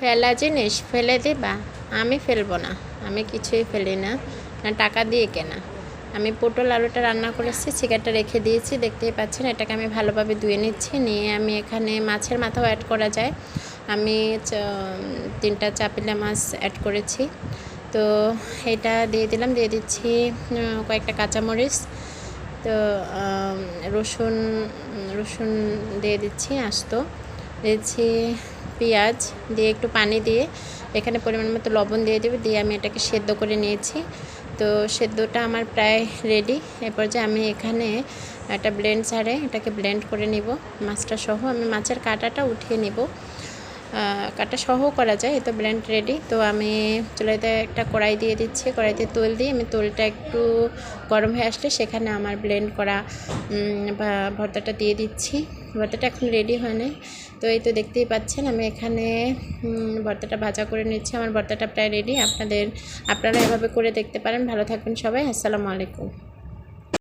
ফেলা জিনিস ফেলে দিবা? আমি ফেলব না। আমি কিছুই ফেলি না। না, টাকা দিয়ে কেনা। আমি পটল আলুটা রান্না করেছি চিকেনটা রেখে দিয়েছি, দেখতেই পাচ্ছেন, এটাকে আমি ভালোভাবে ধুয়ে নিচ্ছি, নিয়ে আমি এখানে মাছের মাথাও অ্যাড করা যায়। আমি তিনটা চাপিলা মাছ অ্যাড করেছি। তো এটা দিয়ে দিলাম, দিয়ে দিচ্ছি কয়েকটা কাঁচামরিচ। তো রসুন রসুন দিয়ে দিচ্ছি আস্ত। দিয়েছি পেঁয়াজ দিয়ে একটু পানি দিয়ে এখানে পরিমাণ মতো লবণ দিয়ে দেবে, দিয়ে আমি এটাকে সেদ্ধ করে নিয়েছি। তো সেদ্ধটা আমার প্রায় রেডি এরপর যে আমি এখানে একটা ব্লেন্ড ছাড়ে এটাকে ব্লেন্ড করে নিব। মাছটা সহ আমি মাছের কাঁটাটা উঠিয়ে নিব। কাটা সহ করা যায়, এই তো ব্লেন্ড রেডি তো আমি চুলাইতে একটা কড়াই দিয়ে দিচ্ছি, কড়াইতে তেল দিয়ে আমি তেলটা একটু গরম হয়ে আসলে সেখানে আমার ব্লেন্ড করা ভা- ভর্তাটা দিয়ে দিচ্ছি। ভর্তাটা এখন রেডি হয় নাই। তো এই তো দেখতেই পাচ্ছেন, আমি এখানে ভর্তাটা ভাজা করে নিচ্ছি। আমার ভর্তাটা প্রায় রেডি আপনাদের, আপনারা এভাবে করে দেখতে পারেন। ভালো থাকবেন সবাই। আসসালামু আলাইকুম।